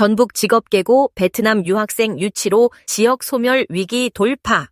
전북 직업계고 베트남 유학생 유치로 지역 소멸 위기 돌파.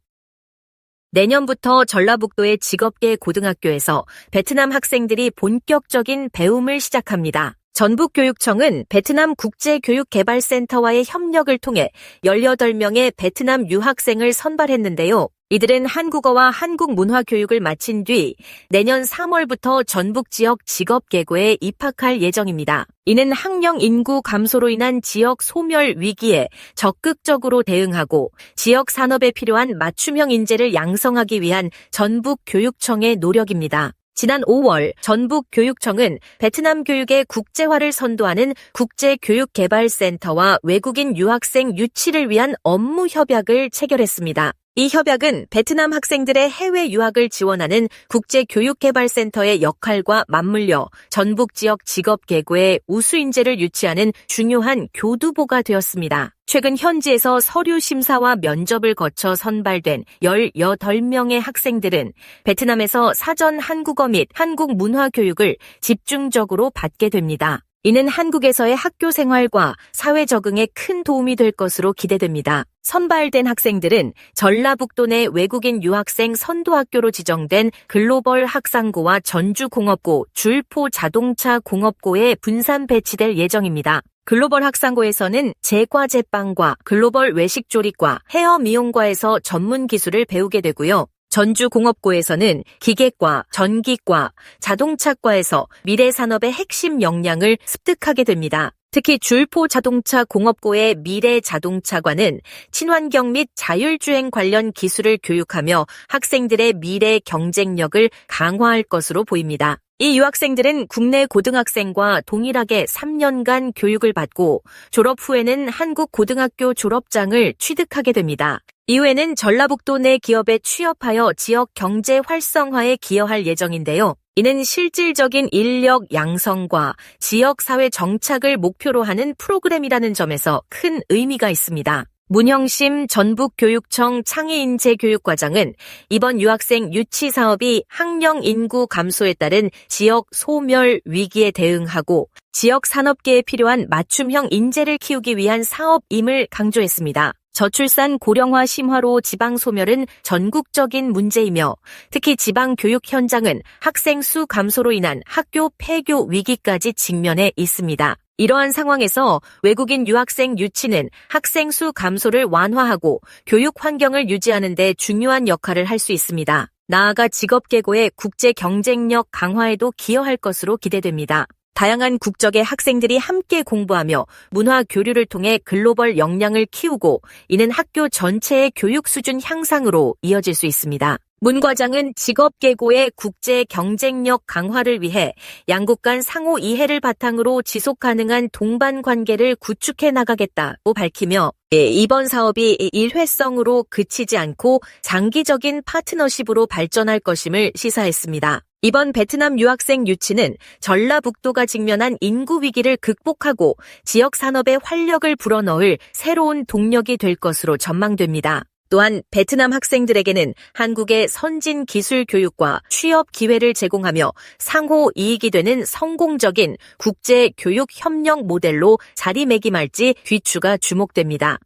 내년부터 전라북도의 직업계 고등학교에서 베트남 학생들이 본격적인 배움을 시작합니다. 전북교육청은 베트남 국제교육개발센터와의 협력을 통해 18명의 베트남 유학생을 선발했는데요. 이들은 한국어와 한국 문화 교육을 마친 뒤 내년 3월부터 전북 지역 직업 계고에 입학할 예정입니다. 이는 학령 인구 감소로 인한 지역 소멸 위기에 적극적으로 대응하고 지역 산업에 필요한 맞춤형 인재를 양성하기 위한 전북 교육청의 노력입니다. 지난 5월 전북 교육청은 베트남 교육의 국제화를 선도하는 국제교육개발센터와 외국인 유학생 유치를 위한 업무 협약을 체결했습니다. 이 협약은 베트남 학생들의 해외 유학을 지원하는 국제교육개발센터의 역할과 맞물려 전북 지역 직업계고에 우수 인재를 유치하는 중요한 교두보가 되었습니다. 최근 현지에서 서류 심사와 면접을 거쳐 선발된 18명의 학생들은 베트남에서 사전 한국어 및 한국 문화 교육을 집중적으로 받게 됩니다. 이는 한국에서의 학교 생활과 사회 적응에 큰 도움이 될 것으로 기대됩니다. 선발된 학생들은 전라북도 내 외국인 유학생 선도학교로 지정된 글로벌 학상고와 전주공업고, 줄포 자동차 공업고에 분산 배치될 예정입니다. 글로벌 학상고에서는 제과 제빵과 글로벌 외식 조리과, 헤어 미용과에서 전문 기술을 배우게 되고요. 전주공업고에서는 기계과, 전기과, 자동차과에서 미래 산업의 핵심 역량을 습득하게 됩니다. 특히 줄포 자동차 공업고의 미래 자동차과는 친환경 및 자율주행 관련 기술을 교육하며 학생들의 미래 경쟁력을 강화할 것으로 보입니다. 이 유학생들은 국내 고등학생과 동일하게 3년간 교육을 받고 졸업 후에는 한국 고등학교 졸업장을 취득하게 됩니다. 이후에는 전라북도 내 기업에 취업하여 지역 경제 활성화에 기여할 예정인데요. 이는 실질적인 인력 양성과 지역 사회 정착을 목표로 하는 프로그램이라는 점에서 큰 의미가 있습니다. 문형심 전북교육청 창의인재교육과장은 이번 유학생 유치 사업이 학령 인구 감소에 따른 지역 소멸 위기에 대응하고 지역 산업계에 필요한 맞춤형 인재를 키우기 위한 사업임을 강조했습니다. 저출산 고령화 심화로 지방 소멸은 전국적인 문제이며 특히 지방 교육 현장은 학생 수 감소로 인한 학교 폐교 위기까지 직면해 있습니다. 이러한 상황에서 외국인 유학생 유치는 학생 수 감소를 완화하고 교육 환경을 유지하는 데 중요한 역할을 할 수 있습니다. 나아가 직업계고의 국제 경쟁력 강화에도 기여할 것으로 기대됩니다. 다양한 국적의 학생들이 함께 공부하며 문화 교류를 통해 글로벌 역량을 키우고 이는 학교 전체의 교육 수준 향상으로 이어질 수 있습니다. 문 과장은 직업계고의 국제 경쟁력 강화를 위해 양국 간 상호 이해를 바탕으로 지속 가능한 동반 관계를 구축해 나가겠다고 밝히며 예, 이번 사업이 일회성으로 그치지 않고 장기적인 파트너십으로 발전할 것임을 시사했습니다. 이번 베트남 유학생 유치는 전라북도가 직면한 인구 위기를 극복하고 지역 산업에 활력을 불어넣을 새로운 동력이 될 것으로 전망됩니다. 또한 베트남 학생들에게는 한국의 선진 기술 교육과 취업 기회를 제공하며 상호 이익이 되는 성공적인 국제 교육 협력 모델로 자리매김할지 귀추가 주목됩니다.